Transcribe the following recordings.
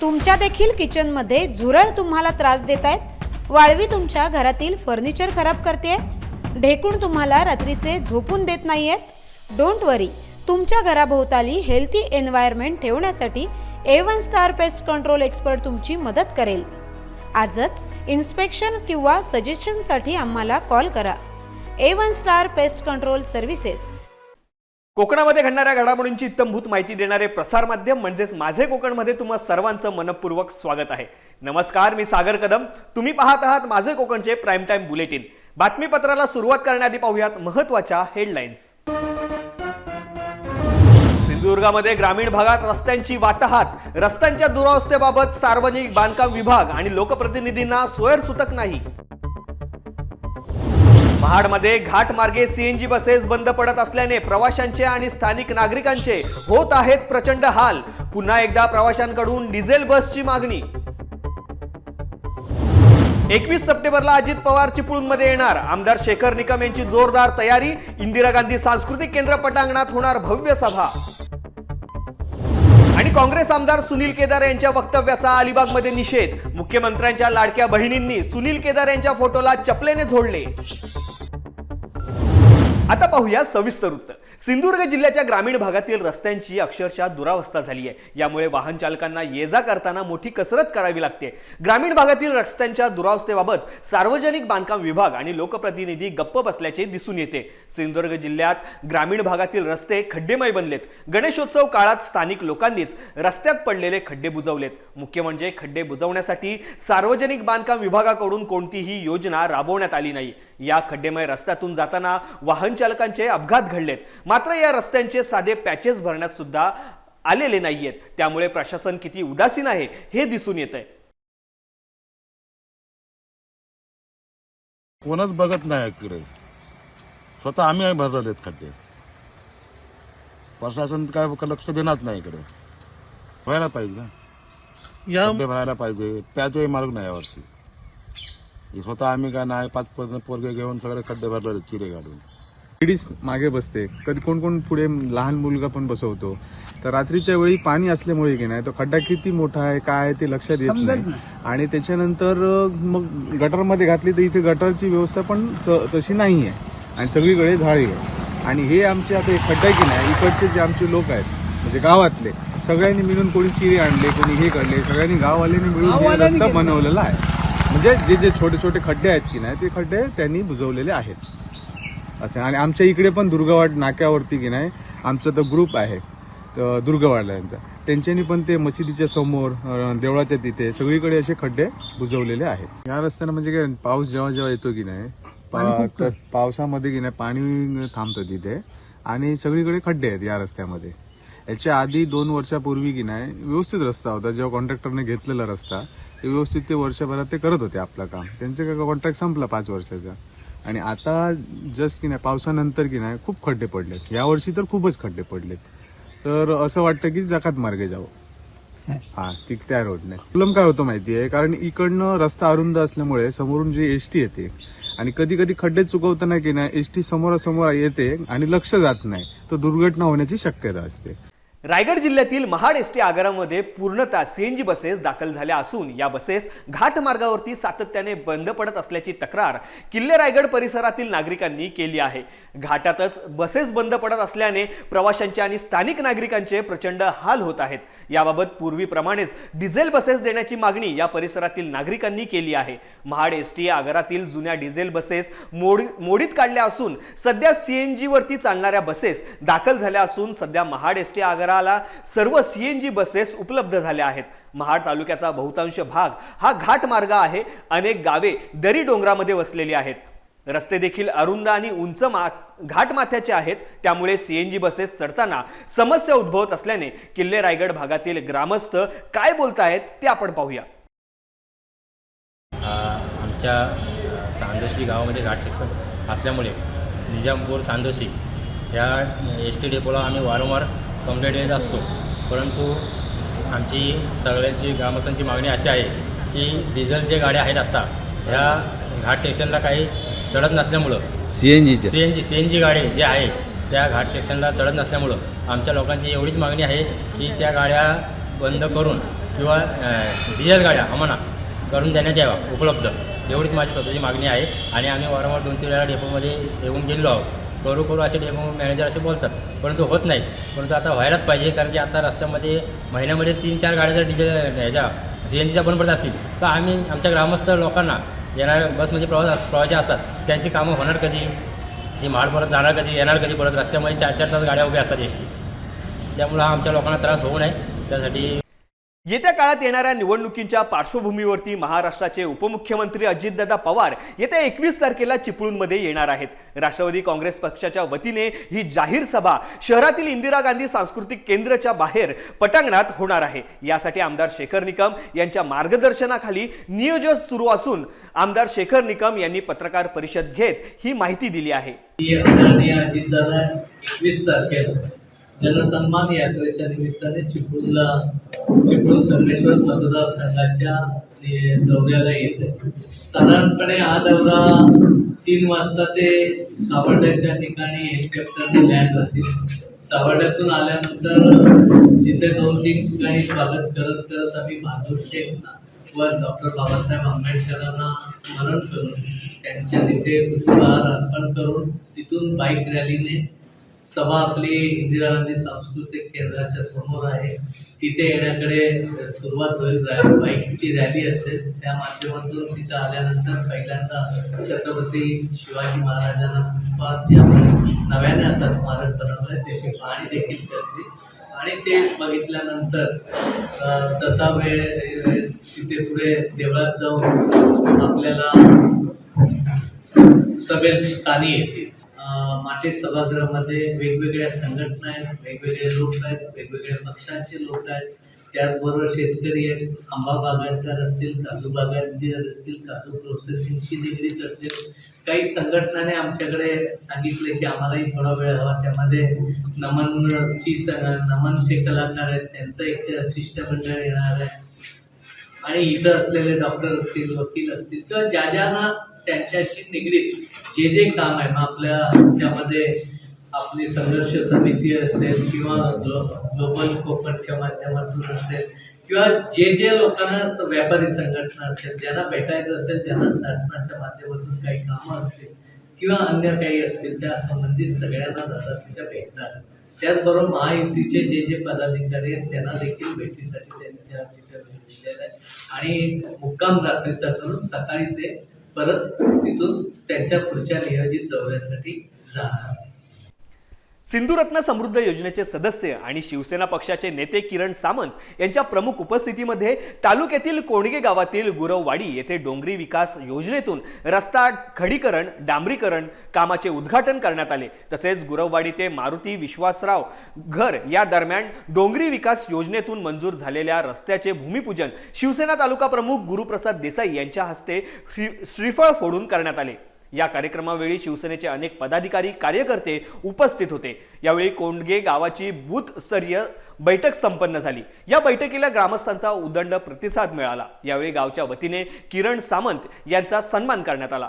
तुमच्या देखील किचनमध्ये झुरळ तुम्हाला त्रास देत आहेत? वाळवी तुमच्या घरातील फर्निचर खराब करते ढेकूण तुम्हाला रात्रीचे झोपून देत नाही आहेत? डोंट वरी तुमच्या घराभोवताली हेल्थी एन्व्हायरमेंट ठेवण्यासाठी A one star pest control expert तुमची मदत करेल. आजच इन्स्पेक्शन किंवा सजेशनसाठी आम्हाला कॉल करा. A one star pest control services कोकणामध्ये घडणाऱ्या घडामोडींची इत्तमभूत माहिती देणारे प्रसारमाध्यम म्हणजेच माझे कोकणमध्ये तुम्हा सर्वांचं मनपूर्वक स्वागत आहे. नमस्कार मी सागर कदम. तुम्ही पाहत आहात माझे कोकणचे प्राईम टाईम बुलेटिन. बातमीपत्राला सुरुवात करण्याआधी पाहूयात महत्त्वाच्या हेडलाईन्स सिंधुदुर्गामध्ये ग्रामीण भागात रस्त्यांची वाताहात रस्त्यांच्या दुरावस्थेबाबत सार्वजनिक बांधकाम विभाग आणि लोकप्रतिनिधींना सोयरसुतक नाही. महाडमध्ये घाट मार्गे सीएनजी बसेस बंद पडत असल्याने प्रवाशांचे आणि स्थानिक नागरिकांचे होत आहेत प्रचंड हाल. पुन्हा एकदा प्रवाशांकडून डिझेल बसची मागणी. एकवीस सप्टेंबरला अजित पवार चिपळूणमध्ये येणार. आमदार शेखर निकम यांची जोरदार तयारी. इंदिरा गांधी सांस्कृतिक केंद्र पटांगणात होणार भव्य सभा. आणि काँग्रेस आमदार सुनील केदार यांच्या वक्तव्याचा अलिबागमध्ये निषेध. मुख्यमंत्र्यांच्या लाडक्या बहिणींनी सुनील केदार यांच्या फोटोला चपलेने झोडले. पाहूया सविस्तर वृत्त सिंधुदुर्ग जिल्ह्याच्या ग्रामीण भागातील रस्त्यांची अक्षरशः दुरावस्था झाली आहे. यामुळे वाहन चालकांना ये जा करताना मोठी कसरत करावी लागते. ग्रामीण भागातील रस्त्यांच्या दुरावस्थेबाबत सार्वजनिक बांधकाम विभाग आणि लोकप्रतिनिधी गप्प बसल्याचे दिसून येते. सिंधुदुर्ग जिल्ह्यात ग्रामीण भागातील रस्ते खड्डेमय बनलेत. गणेशोत्सव काळात स्थानिक लोकांनीच रस्त्यात पडलेले खड्डे बुजवलेत. मुख्य म्हणजे खड्डे बुजवण्यासाठी सार्वजनिक बांधकाम विभागाकडून कोणतीही योजना राबवण्यात आली नाही. या खड्डेमय रस्त्यातून जाताना वाहन चालकांचे अपघात घडलेत. मात्र या रस्त्यांचे साधे पॅचेस भरण्यात सुद्धा आलेले नाहीयेत. त्यामुळे प्रशासन किती उदासीन आहे हे दिसून येत आहे कोणच बघत नाही इकडे. स्वतः आम्ही भरलेले आहेत खड्डे. प्रशासन काय लक्ष देणार नाही इकडे. व्हायला पाहिजे ना. या भरायला पाहिजे. प्याचोही मार्ग नाही यावर्षी. स्वतः आम्ही काय नाही पाच पोर- पोरगे घेऊन सगळे खड्डे आहेत, चिरे काढून. लेडीज मागे बसते. कधी कोण कोण पुढे लहान मुलगा पण बसवतो. तर रात्रीच्या वेळी पाणी असल्यामुळे की नाही तो खड्डा किती मोठा आहे काय आहे ते लक्षात येत नाही. आणि त्याच्यानंतर मग गटरमध्ये घातली तर इथे गटरची व्यवस्था पण तशी नाही आहे. आणि सगळीकडे झाडी आहे. आणि हे आमचे आता हे खड्डा की नाही इकडचे जे आमचे लोक आहेत म्हणजे गावातले सगळ्यांनी मिळून कोणी चिरे आणले कोणी हे काढले सगळ्यांनी गाववाल्यांनी मिळून रस्ता बनवलेला आहे. म्हणजे जे जे छोटे छोटे खड्डे आहेत की नाही ते खड्डे त्यांनी बुजवलेले आहेत. असे. आणि आमच्या इकडे पण दुर्गवाड नाक्यावरती की नाही आमचा तो ग्रुप आहे तर दुर्गवाडला यांचा त्यांच्यानी पण ते मशिदीच्या समोर देवळाच्या तिथे सगळीकडे असे खड्डे बुजवलेले आहेत. या रस्त्यानं म्हणजे काय पाऊस जेव्हा जेव्हा येतो की नाही पा- तर पावसामध्ये की नाही पाणी थांबतं तिथे. आणि सगळीकडे खड्डे आहेत या रस्त्यामध्ये. याच्या आधी दोन वर्षापूर्वी की नाही व्यवस्थित रस्ता होता. जेव्हा कॉन्ट्रॅक्टरने घेतलेला रस्ता ते व्यवस्थित ते वर्षभरात ते करत होते आपलं काम. त्यांचं काय कॉन्ट्रॅक्ट संपला पाच वर्षाचा. आणि आता जस्ट की नाही पावसानंतर की नाही खूप खड्डे पडलेत. यावर्षी तर खूपच खड्डे पडलेत. तर असं वाटतं की जकात मार्गे जावं. हा ती त्या रोडने प्रॉब्लेम काय होतो माहितीये? कारण इकडनं रस्ता अरुंद असल्यामुळे समोरून जी एसटी येते आणि कधी कधी खड्डे चुकवताना की नाही एसटी समोरासमोर येते आणि लक्ष जात नाही. तर दुर्घटना होण्याची शक्यता असते. रायगड जिल्ह्यातील महाड एस टी आगारामध्ये पूर्णतः सीएनजी बसेस दाखल झाल्या असून या बसेस घाट मार्गावरती सातत्याने बंद पडत असल्याची तक्रार किल्ले रायगड परिसरातील नागरिकांनी केली आहे. घाटातच बसेस बंद पडत असल्याने प्रवाशांचे आणि स्थानिक नागरिकांचे प्रचंड हाल होत आहेत. याबाबत पूर्वीप्रमाणेच डिझेल बसेस देण्याची मागणी या परिसरातील नागरिकांनी केली आहे. महाड एस टी आगारातील जुन्या डिझेल बसेस मोड मोडीत काढल्या असून सध्या सीएनजीवरती चालणाऱ्या बसेस दाखल झाल्या असून सध्या महाड एस टी शहराला सर्व सीएनजी बसेस उपलब्ध झाल्या आहेत. महाड तालुक्याचा बहुतांश भाग हा घाट मार्ग आहे. अनेक गावे दरी डोंगरामध्ये वसलेली आहेत. रस्ते देखील अरुंद आणि उंच मा घाट माथ्याचे आहेत. त्यामुळे सीएनजी बसेस चढताना समस्या उद्भवत असल्याने किल्ले रायगड भागातील ग्रामस्थ काय बोलतायत ते आपण पाहूया. आमच्या सांदोशी गावामध्ये घाट सेक्शन असल्यामुळे निजामपूर सांदोशी या एस टी डेपोला आम्ही वारंवार कंप्लेंट देत असतो. परंतु आमची सगळ्यांची ग्रामस्थांची मागणी अशी आहे की डिझेल जे गाड्या आहेत आत्ता ह्या घाट सेक्शनला काही चढत नसल्यामुळं सी एन जीच्या C N G C N G गाडी जे आहे त्या घाट सेक्शनला चढत नसल्यामुळं आमच्या लोकांची एवढीच मागणी आहे की त्या गाड्या बंद करून किंवा डिझेल गाड्या आम्हाला करून देण्यात यावा उपलब्ध. एवढीच माझी स्वतःची मागणी आहे. आणि आम्ही वारंवार दोन तीन वेळा डेपोमध्ये येऊन गेलो आहोत. करू करू असे डेपो मॅनेजर असे बोलतात. परंतु होत नाहीत. परंतु आता व्हायलाच पाहिजे कारण की आता रस्त्यामध्ये महिन्यामध्ये तीन चार गाड्या जर डिझेल ह्याच्या सी एन जीच्या पण पडत असतील तर आम्ही आमच्या ग्रामस्थ लोकांना येणाऱ्या बसमध्ये प्रवास प्रवासी असतात त्यांची कामं होणार कधी? ती माळ परत जाणार कधी? येणार कधी परत? रस्त्यामध्ये चार चार तास गाड्या उभ्या असतात एस टी त्यामुळं हा आमच्या लोकांना त्रास होऊ नये. त्यासाठी येत्या काळात येणाऱ्या निवडणुकींच्या पार्श्वभूमीवरती महाराष्ट्राचे उपमुख्यमंत्री अजितदादा पवार येत्या एकवीस तारखेला चिपळूणमध्ये येणार आहेत. राष्ट्रवादी काँग्रेस पक्षाच्या वतीने ही जाहीर सभा शहरातील इंदिरा गांधी सांस्कृतिक केंद्राच्या बाहेर पटांगणात होणार आहे. यासाठी आमदार शेखर निकम यांच्या मार्गदर्शनाखाली नियोजन सुरू असून आमदार शेखर निकम यांनी पत्रकार परिषद घेत ही माहिती दिली आहे. अजितदादा एकवीस तारखेला जनसन्मान यात्रेच्या निमित्ताने चिपळूणला चिपळूण संगमेश्वर मतदारसंघाच्या दौऱ्याला येत आहे. साधारणपणे हा दौरा तीन वाजता ते सावर्ड्याच्या ठिकाणी हेलिकॉप्टरने लँड राहते. सावर्ड्यातून आल्यानंतर तिथे दोन तीन ठिकाणी स्वागत करत करत आम्ही बहादूर शेख व डॉक्टर बाबासाहेब आंबेडकरांना स्मरण करून त्यांच्या तिथे पुष्पहार अर्पण करून तिथून बाईक रॅलीने सभा आपली इंदिरा गांधी सांस्कृतिक केंद्राच्या समोर आहे. तिथे येण्याकडे सुरुवात होईल. बाईकची रॅली असेल. त्या माध्यमातून तिथं आल्यानंतर पहिल्यांदा छत्रपती शिवाजी महाराजांना पुष्पात नव्याने आता स्मारक बनवलं आहे त्याची पाहणी देखील करतील आणि ते बघितल्यानंतर तसा वेळ तिथे पुढे देवळात जाऊन आपल्याला सभेत स्थानी येतील. माते सभागृहामध्ये वेगवेगळ्या संघटना आहेत वेगवेगळे लोक आहेत वेगवेगळ्या पक्षांचे लोक आहेत. त्याचबरोबर शेतकरी आहेत आंबा बागायतदार असतील काजू बागायतदार असतील काजू प्रोसेसिंगशी निगडीत असेल काही संघटनाने आमच्याकडे सांगितले की आम्हालाही थोडा वेळ हवा. त्यामध्ये नमनची स नमनचे कलाकार आहेत त्यांचं एक शिष्टमंडळ येणार आहे. आणि इथं असलेले डॉक्टर असतील वकील असतील किंवा ज्या ज्यांना त्यांच्याशी निगडीत जे जे काम आहे मग आपल्या त्यामध्ये आपली संघर्ष समिती असेल किंवा ग्लो ग्लोबल कोकणच्या माध्यमातून असेल किंवा जे जे लोकांना व्यापारी संघटना असेल ज्यांना भेटायचं असेल ज्यांना शासनाच्या माध्यमातून काही कामं असतील किंवा अन्य काही असतील त्या संबंधित सगळ्यांना जातात तिथे भेटतात. त्याचबरोबर महायुतीचे जे जे पदाधिकारी आहेत त्यांना देखील भेटीसाठी त्यांनी त्या तिथे दिलेला आहे. आणि मुक्काम रात्रीचा करून सकाळी ते परत तिथून त्यांच्या पुढच्या नियोजित दौऱ्यासाठी जाणार. सिंधुरत्न समृद्ध योजनेचे सदस्य आणि शिवसेना पक्षाचे नेते किरण सामंत यांच्या प्रमुख उपस्थितीमध्ये तालुक्यातील कोणगे गावातील गुरववाडी येथे डोंगरी विकास योजनेतून रस्ता खडीकरण डांबरीकरण कामाचे उद्घाटन करण्यात आले. तसेच गुरववाडी ते मारुती विश्वासराव घर या दरम्यान डोंगरी विकास योजनेतून मंजूर झालेल्या रस्त्याचे भूमिपूजन शिवसेना तालुका प्रमुख गुरुप्रसाद देसाई यांच्या हस्ते श्री- श्रीफळ फोडून करण्यात आले. या कार्यक्रमावेळी शिवसेनेचे अनेक पदाधिकारी कार्यकर्ते उपस्थित होते. यावेळी कोंडगे गावाची बूथस्तरीय बैठक संपन्न झाली. या बैठकीला ग्रामस्थांचा उदंड प्रतिसाद मिळाला. यावेळी गावच्या वतीने किरण सामंत यांचा सन्मान करण्यात आला.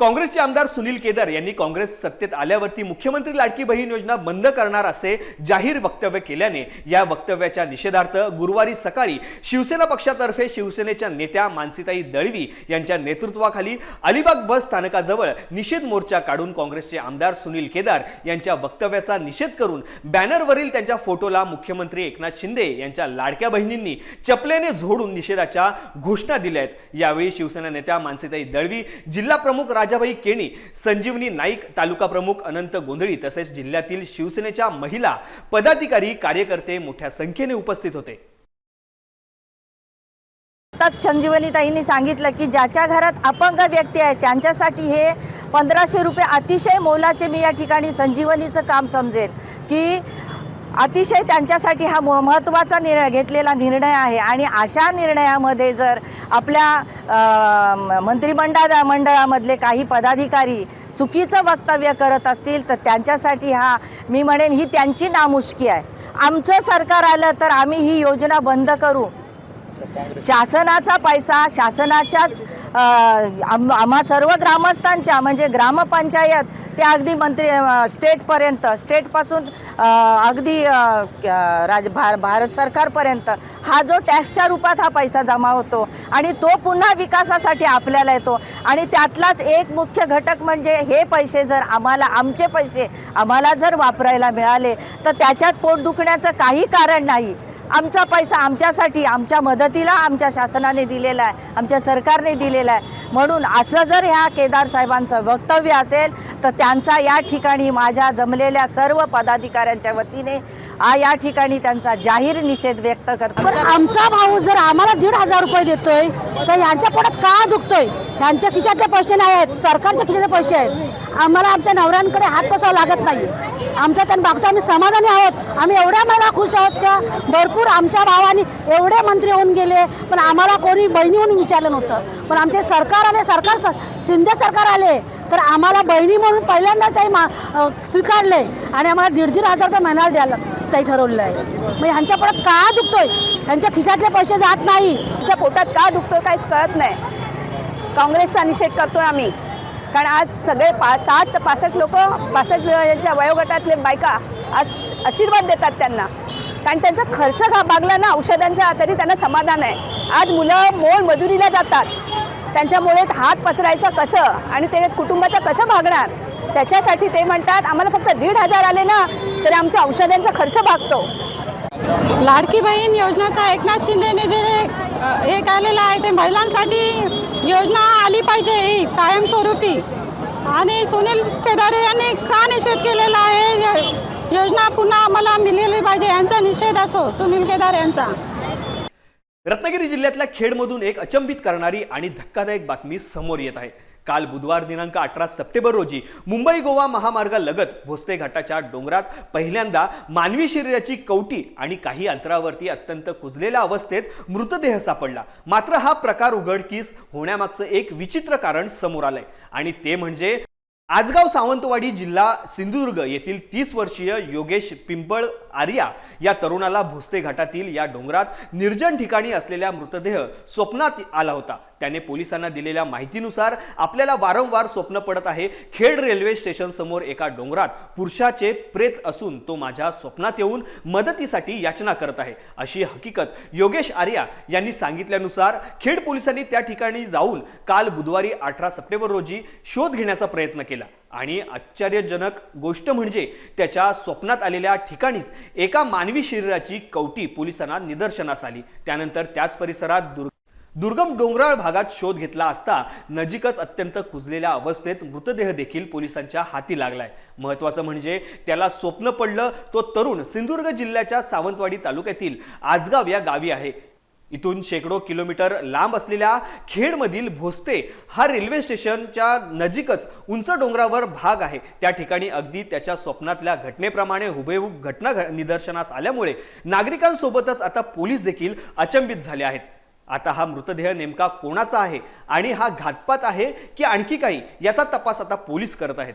काँग्रेसचे आमदार सुनील केदार यांनी काँग्रेस सत्तेत आल्यावरती मुख्यमंत्री लाडकी बहीण योजना बंद करणार असे जाहीर वक्तव्य केल्याने या वक्तव्याच्या निषेधार्थ गुरुवारी सकाळी शिवसेना पक्षातर्फे शिवसेनेच्या नेत्या मानसीताई दळवी यांच्या नेतृत्वाखाली अलिबाग बस स्थानकाजवळ निषेध मोर्चा काढून काँग्रेसचे आमदार सुनील केदार यांच्या वक्तव्याचा निषेध करून बॅनरवरील त्यांच्या फोटोला मुख्यमंत्री एकनाथ शिंदे यांच्या लाडक्या बहिणींनी चपलेने झोडून निषेधाच्या घोषणा दिल्या आहेत यावेळी शिवसेना नेत्या मानसीताई दळवी जिल्हा प्रमुख राजाबाई केणी संजीवनी नाईक तालुका प्रमुख अनंत गोंधळी तसेच जिल्ह्यातील शिवसेनेच्या महिला पदाधिकारी कार्यकर्ते मोठ्या संख्येने उपस्थित होते. आताच संजीवनीताईंनी सांगितलं की ज्याच्या घरात अपंग व्यक्ती आहे त्यांच्यासाठी हे पंधराशे रुपये अतिशय मोलाचे मी या ठिकाणी संजीवनीचं काम समजेल की अतिशय त्यांच्यासाठी हा म- महत्त्वाचा निर्णय घेतलेला निर्णय आहे. आणि अशा निर्णयामध्ये जर आपल्या अ, मंत्रिमंडळ मंडळामधले काही पदाधिकारी चुकीचं वक्तव्य करत असतील तर त्यांच्यासाठी हा मी म्हणेन ही त्यांची नामुष्की आहे. आमचं सरकार आलं तर आम्ही ही योजना बंद करू. शासनाचा पैसा शासनाच्याच आम- आम्हा सर्व ग्रामस्थांच्या म्हणजे ग्रामपंचायत ते अगदी मंत्री स्टेटपर्यंत स्टेटपासून अगदी राज भार भारत सरकारपर्यंत हा जो टॅक्सच्या रूपात हा पैसा जमा होतो आणि तो पुन्हा विकासासाठी आपल्याला येतो आणि त्यातलाच एक मुख्य घटक म्हणजे हे पैसे जर आम्हाला आमचे पैसे आम्हाला जर वापरायला मिळाले तर त्याच्यात पोट दुखण्याचं काही कारण नाही. आमचा पैसा आमच्यासाठी आमच्या मदतीला आमच्या शासनाने दिलेला आहे आमच्या सरकारने दिलेला आहे. म्हणून असं जर ह्या केदार साहेबांचं वक्तव्य असेल तर त्यांचा या ठिकाणी माझ्या जमलेल्या सर्व पदाधिकाऱ्यांच्या वतीने आ या ठिकाणी त्यांचा जाहीर निषेध व्यक्त करतो. आमचा भाऊ जर आम्हाला दीड हजार रुपये देतोय तर यांच्या पोटात का दुखतोय? यांच्या खिशातले पैसे नाही आहेत सरकारच्या खिशातले पैसे आहेत. आम्हाला आमच्या नवऱ्यांकडे हात पसावा लागत नाही. आमचा त्या बाबतीत आम्ही समाधानी आहोत. आम्ही एवढ्या मला खुश आहोत का? भरपूर आमच्या भावाने एवढे मंत्री होऊन गेले पण आम्हाला कोणी बहिणी म्हणून विचारलं नव्हतं. पण आमचे सरकार आले सरकार सर शिंदे सरकार आले तर आम्हाला बहिणी म्हणून पहिल्यांदा ते मा स्वीकारले आणि आम्हाला दीड दीड हजार रुपये महिन्याला द्यायला ते ठरवलेलं आहे. मग ह्यांच्या पोटात का दुखतोय? ह्यांच्या खिशातले पैसे जात नाही. च्या पोटात का दुखतो काहीच कळत नाही. काँग्रेसचा निषेध करतोय आम्ही. कारण आज सगळे पा साठ ते पासष्ट लोक पासष्ट यांच्या वयोगटातले बायका आज आशीर्वाद देतात त्यांना. कारण त्यांचा खर्च घा भागला ना औषधांचा तरी त्यांना समाधान आहे. आज मुलं मोल मजुरीला जातात. त्यांच्यामुळे हात पसरायचं कसं आणि ते कुटुंबाचं कसं भागणार? त्याच्यासाठी ते म्हणतात आम्हाला फक्त दीड हजार आले ना तरी आमच्या औषधांचा खर्च भागतो. लाडकी बहीण योजनेचा एकनाथ शिंदेने जे हे केलेलं आहे ते महिलांसाठी योजना आली पाहिजे ही कायमस्वरूपी. आणि सुनील केदारे यांनी का निषेध केलेला आहे? योजना पुन्हा आम्हाला मिळाली पाहिजे यांचा निषेध असो सुनील केदार यांचा. रत्नागिरी जिल्ह्यातल्या खेडमधून एक अचंबित करणारी आणि धक्कादायक बातमी समोर येत आहे. काल बुधवार दिनांक अठरा सप्टेंबर रोजी मुंबई गोवा महामार्गालगत भोसले घाटाच्या डोंगरात पहिल्यांदा मानवी शरीराची कवटी आणि काही अंतरावरती अत्यंत कुजलेल्या अवस्थेत मृतदेह सापडला. मात्र हा प्रकार उघडकीस होण्यामागचं एक विचित्र कारण समोर आलंय. आणि ते म्हणजे आजगाव सावंतवाडी जिल्हा सिंधुदुर्ग येथील तीस वर्षीय योगेश पिंपळ आर्या या तरुणाला भुसते घाटातील या डोंगरात निर्जन ठिकाणी असलेला मृतदेह स्वप्नात आला होता. त्याने पोलिसांना दिलेल्या माहितीनुसार आपल्याला वारंवार स्वप्न पडत आहे. खेड रेल्वे स्टेशन समोर एका डोंगरात पुरुषाचे प्रेत असून तो माझ्या स्वप्नात येऊन मदतीसाठी याचना करत आहे. अशी हकीकत योगेश आर्या यांनी सांगितल्यानुसार खेड पोलिसांनी त्या ठिकाणी जाऊन काल बुधवारी अठरा सप्टेंबर रोजी शोध घेण्याचा प्रयत्न केला. आणि आश्चर्यजनक गोष्ट म्हणजे त्याच्या स्वप्नात आलेल्या ठिकाणीच एका मानवी शरीराची कवटी पोलिसांना निदर्शनास आली. त्यानंतर त्याच परिसरात दुर्ग दुर्गम डोंगराळ भागात शोध घेतला असता नजीकच अत्यंत कुजलेल्या अवस्थेत मृतदेह देखील पोलिसांच्या हाती लागलाय. महत्वाचं म्हणजे त्याला स्वप्न पडलं तो तरुण सिंधुदुर्ग जिल्ह्याच्या सावंतवाडी तालुक्यातील आजगाव या गावी आहे. इथून शेकडो किलोमीटर लांब असलेल्या खेडमधील भोसते हा रेल्वे स्टेशनच्या नजीकच उंच डोंगरावर भाग आहे. त्या ठिकाणी अगदी त्याच्या स्वप्नातल्या घटनेप्रमाणे हुबेहूब घटना घ- निदर्शनास आल्यामुळे नागरिकांसोबतच आता पोलीस देखील अचंबित झाले आहेत. आता हा मृतदेह नेमका कोणाचा आहे आणि हा घातपात आहे की आणखी काही याचा तपास आता पोलीस करत आहेत.